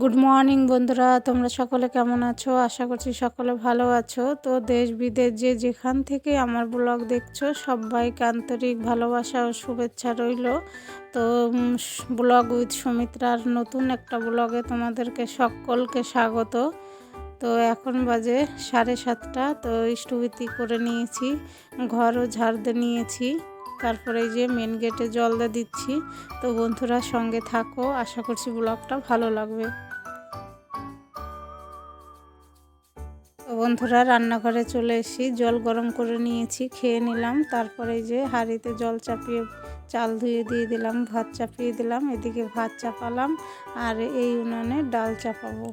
Good morning বন্ধুরা। তোমরা সকলে কেমন আছো? আশা করছি সকলে ভালো আছো। তো দেশ বিদেশ যে যেখান থেকে আমার ব্লগ দেখছ, সবাইকে আন্তরিক ভালোবাসা ও শুভেচ্ছা রইল। তো ব্লগ উইথ সুমিত্রার নতুন একটা ব্লগে তোমাদেরকে সকলকে স্বাগত। তো, এখন বাজে সাড়ে সাতটা। তো স্টুবিতি করে নিয়েছি, ঘরও ঝাড় দিয়ে নিয়েছি। তারপরে যে মেন গেটে জল দিয়ে দিচ্ছি। তো বন্ধুরা সঙ্গে থাকো, আশা করছি ব্লগটা ভালো লাগবে। বন্ধুরা রান্নাঘরে চলে এসেছি, জল গরম করে নিয়েছি, খেয়ে নিলাম। তারপরে যে হাঁড়িতে জল চাপিয়ে, চাল ধুয়ে দিয়ে দিলাম, ভাত চাপিয়ে দিলাম, এদিকে ভাত চাপালাম, আর এই উনানে ডাল চাপাবো।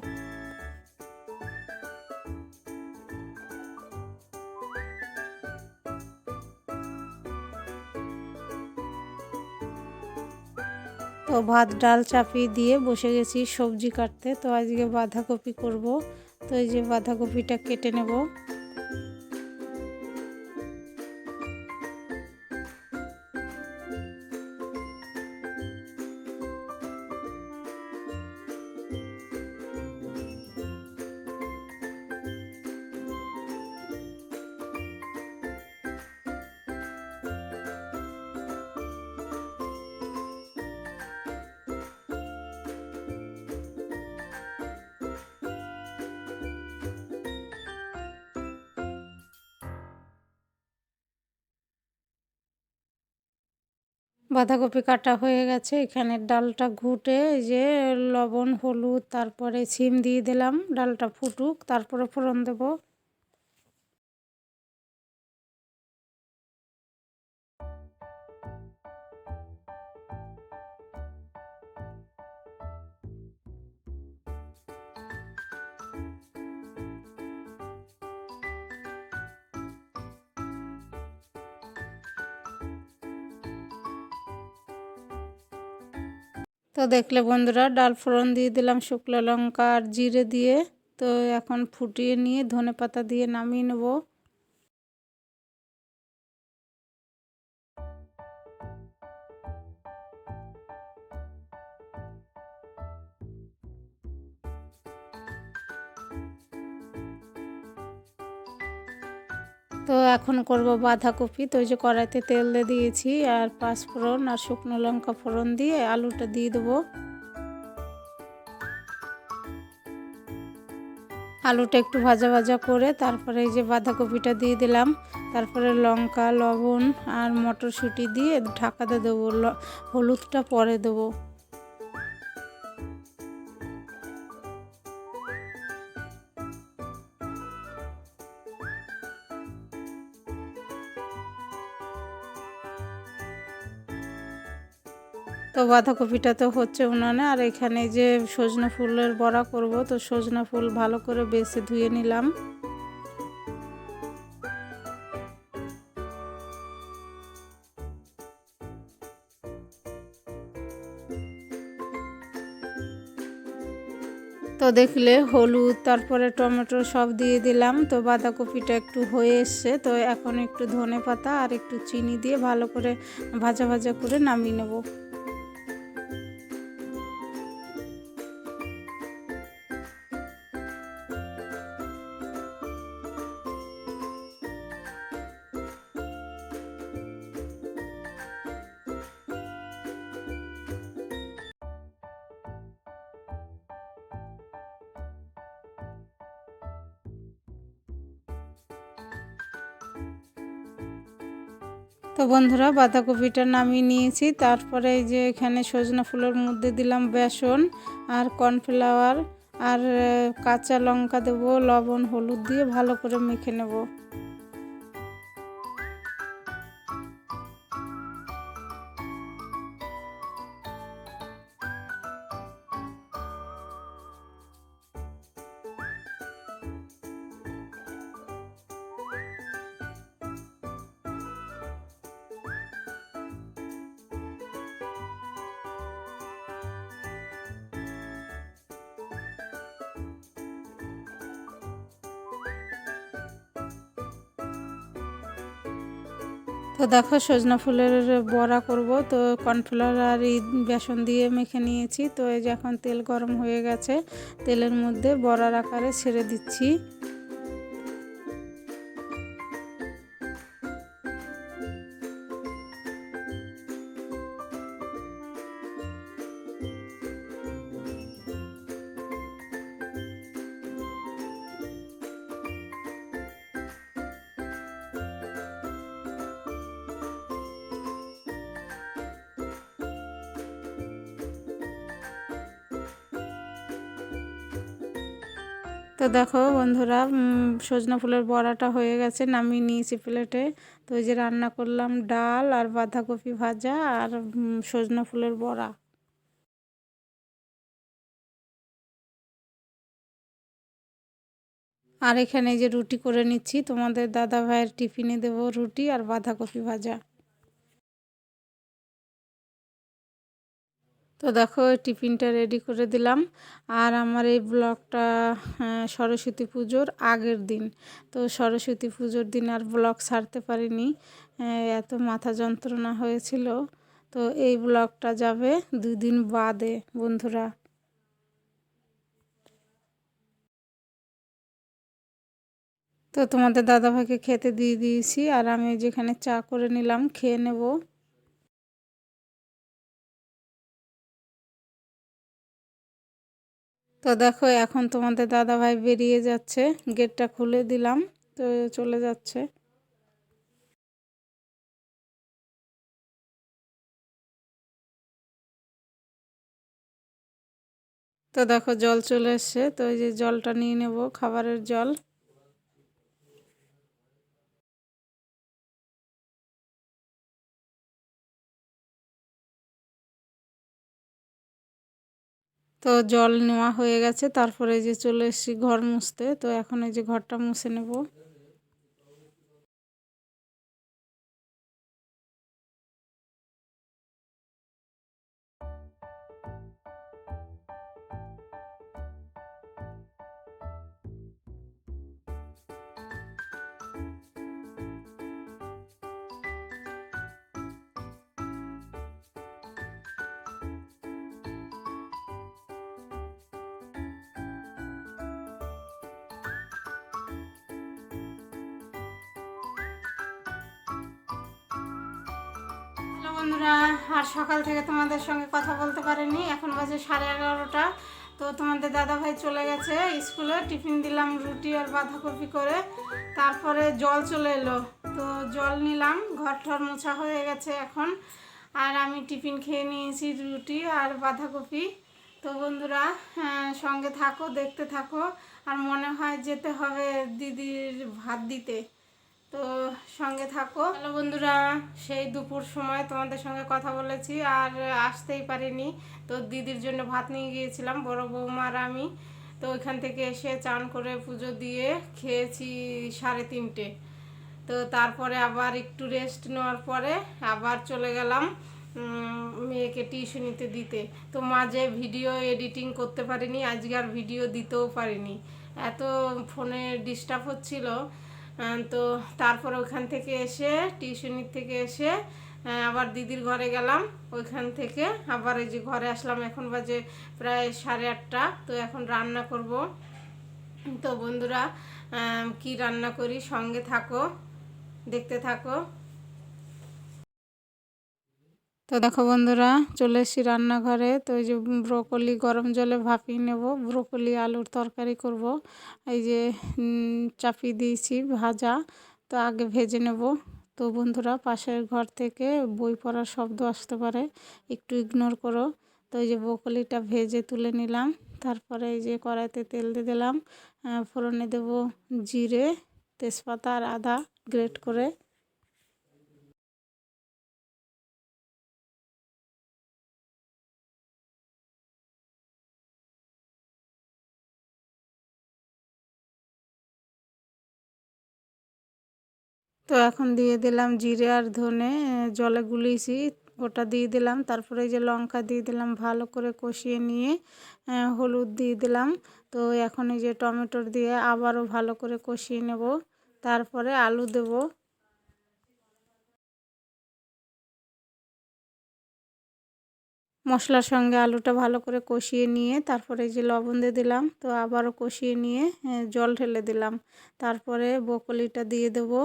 তো ভাত, ডাল চাপিয়ে দিয়ে বসে গেছি সবজি কাটতে। তো আজকে বাঁধাকপি করব। তো এই যে বাঁধাকপিটা কেটে নেব। বাঁধাকপি কাটা হয়ে গেছে, এখানে ডালটা ঘুটে যে লবণ, হলুদ, তারপরে সিম দিয়ে দিলাম, ডালটা ফুটুক, তারপরে ফোড়ন দেবো। তো দেখলে বন্ধুরা, ডাল ফোড়ন দিয়ে দিলাম শুকনো লঙ্কা আর জিরে দিয়ে। তো এখন ফুটিয়ে নিয়ে ধনে পাতা দিয়ে নামিয়ে নেব। তো এখন করব বাঁধাকপি। তো ওই যে কড়াইতে তেল দিয়ে দিয়েছি, আর পাঁচফোড়ন আর শুকনো লঙ্কা ফোড়ন দিয়ে আলুটা দিয়ে দেবো। আলুটা একটু ভাজা ভাজা করে তারপরে এই যে বাঁধাকপিটা দিয়ে দিলাম। তারপরে লঙ্কা, লবণ আর মটরশুঁটি দিয়ে ঢাকাতে দেবো। হলুদটা পরে দেবো। তো বাঁধাকপিটা তো হচ্ছে উনানে। আর এখানে যে সজনা ফুলের বড়া করব, তো সজনা ফুল ভালো করে বেছে ধুয়ে নিলাম। তো দেখলে হলুদ, তারপরে টমেটো সব দিয়ে দিলাম। তো বাঁধাকপিটা একটু হয়ে এসছে, তো এখন একটু ধনে পাতা আর একটু চিনি দিয়ে ভালো করে ভাজা ভাজা করে নামিয়ে নেব। তো বন্ধুরা বাঁধাকপিটা নামিয়ে নিয়েছি। তারপরে এই যে এখানে সজনা ফুলের মধ্যে দিলাম বেসন আর কর্নফ্লাওয়ার আর কাঁচা লঙ্কা দেবো, লবণ, হলুদ দিয়ে ভালো করে মেখে নেব। তো দেখো সজনা ফুলের বড়া করব। তো কর্নফ্লাওয়ার আর বেসন দিয়ে মেখে নিয়েছি। তো এই যে এখন তেল গরম হয়ে গেছে। তেলের মধ্যে বড়ার আকারে ছেড়ে দিচ্ছি। তো দেখো বন্ধুরা সজনা ফুলের বড়াটা হয়ে গেছে, নামিয়ে নিয়েছি প্লেটে। তো ওই যে রান্না করলাম, ডাল আর বাঁধাকপি ভাজা আর সজনা ফুলের বড়া। আর এখানে যে রুটি করে নিচ্ছি, তোমাদের দাদা ভাইয়ের টিফিনে দেবো রুটি আর বাঁধাকপি ভাজা। তো দেখো, টিফিনটা রেডি করে দিলাম। আর আমার এই ব্লগটা সরস্বতী পুজোর আগের দিন। তো সরস্বতী পুজোর দিন আর ব্লগ ছাড়তে পারিনি। এত মাথা যন্ত্রণা হয়েছিল। তো এই ব্লগটা যাবে দুদিন বাদে, বন্ধুরা। তো তোমাদের দাদাভাইকে খেতে দিয়ে দিয়েছি। আর আমি যেখানে চা করে নিলাম, খেয়ে নেব। তো দেখো, এখন তোমাদের দাদাভাই বেরিয়ে যাচ্ছে। গেটটা খুলে দিলাম, তো চলে যাচ্ছে। তো দেখো, জল চলে এসছে। তো এই যে জলটা নিয়ে নেব, খাবারের জল। তো জল নেওয়া হয়ে গেছে, তারপরে যে চলে এসেছি ঘর মুছতে, তো এখন এই যে ঘরটা মুছে নেব। বন্ধুরা আর সকাল থেকে তোমাদের সঙ্গে কথা বলতে পারিনি। এখন বাজে সাড়ে এগারোটা। তো তোমাদের দাদা ভাই চলে গেছে স্কুলে। টিফিন দিলাম রুটি আর বাঁধাকপি করে। তারপরে জল চলে এলো। তো জল নিলাম ঘর ঠর মোছা হয়ে গেছে এখন। আর আমি টিফিন খেয়ে নিয়েছি রুটি আর বাঁধাকপি। তো বন্ধুরা হ্যাঁ, সঙ্গে থাকো দেখতে থাকো। আর মনে হয় যেতে হবে দিদির ভাত দিতে। তো সঙ্গে থাকো। হ্যালো বন্ধুরা, সেই দুপুর সময় তোমাদের সঙ্গে কথা বলেছি আর আসতেই পারিনি। তো দিদির জন্য ভাত নিয়ে গিয়েছিলাম, বড় বৌমার আমি। তো ওইখান থেকে এসে চান করে পুজো দিয়ে খেয়েছি সাড়ে তিনটে। তো তারপরে আবার একটু রেস্ট নেওয়ার পরে আবার চলে গেলাম মেয়েকে টিউশনিতে দিতে। তো মাঝে ভিডিও এডিটিং করতে পারিনি, আজকে আর ভিডিও দিতেও পারিনি। এত ফোনে ডিস্টার্ব হচ্ছিল তো তারপর ওখান থেকে এসে টিউশনির থেকে এসে আবার দিদির ঘরে গেলাম। ওইখান থেকে আবার এই যে ঘরে আসলাম। এখন বাজে প্রায় সাড়ে আটটা। তো এখন রান্না করব। তো বন্ধুরা কি রান্না করি? সঙ্গে থাকো, দেখতে থাকো। তো দেখো বন্ধুরা, চলে এসেছি রান্নাঘরে। তো এই যে ব্রোকলি, গরম জলে ভাপিয়ে নেব। ব্রোকলি, আলুর তরকারি করব। এই যে চাপিয়ে দিয়েছি ভাজা, তো আগে ভেজে নেব। তো বন্ধুরা, পাশের ঘর থেকে বই পড়ার শব্দ আসতে পারে, একটু ইগনোর করো। তো এই যে ব্রোকলিটা ভেজে তুলে নিলাম। তারপরে এই যে কড়াইতে তেল দিয়ে দিলাম। ফোড়নে দেব জিরে, তেজপাতা আর আদা, গ্রেট করে। তো এখন দিয়ে দিলাম জিরে আর ধনে, জলে গুলিয়েছি, ওটা দিয়ে দিলাম। তারপরে যে লঙ্কা দিয়ে দিলাম ভালো করে কষিয়ে নিয়ে হলুদ দিয়ে দিলাম। তো এখন এই যে টমেটোর দিয়ে আবারও ভালো করে কষিয়ে নেব। তারপরে আলু দেব। মশলার সঙ্গে আলুটা ভালো করে কষিয়ে নিয়ে, তারপরে যে লবণ দিয়ে দিলাম, তো আবারও কষিয়ে নিয়ে জল ঢেলে দিলাম। তারপরে বকলিটা দিয়ে দেবো।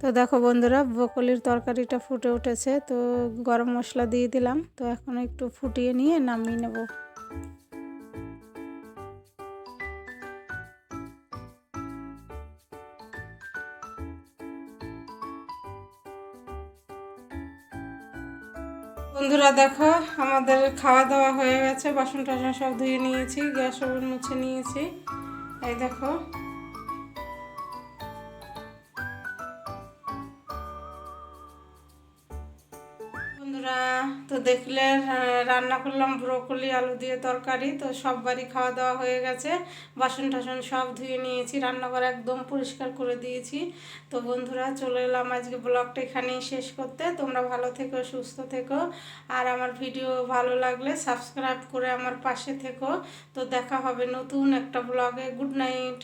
তো দেখো বন্ধুরা, ব্রকলির তরকারিটা ফুটে উঠেছে, তো গরম মশলা দিয়ে দিলাম, তো এখন একটু ফুটিয়ে নিয়ে নামিয়ে নেব। বন্ধুরা দেখো, আমাদের খাওয়া দাওয়া হয়ে গেছে বাসন টাসন সব ধুয়ে নিয়েছি, গ্যাস ওভেন মুছে নিয়েছি। এই দেখো দেখলে রান্না করলাম ব্রোকলি, আলু দিয়ে তরকারি, তো সব বাড়ি খাওয়া দাওয়া হয়ে গেছে। বাসন টাসন সব ধুয়ে নিয়েছি, রান্নাঘর একদম পরিষ্কার করে দিয়েছি। তো বন্ধুরা, চলে এলাম আজকে ব্লগটা এখানেই শেষ করতে। তোমরা ভালো থেকো, সুস্থ থেকো। আর আমার ভিডিও ভালো লাগলে সাবস্ক্রাইব করে আমার পাশে থেকো। তো দেখা হবে নতুন একটা ব্লগে। Good night.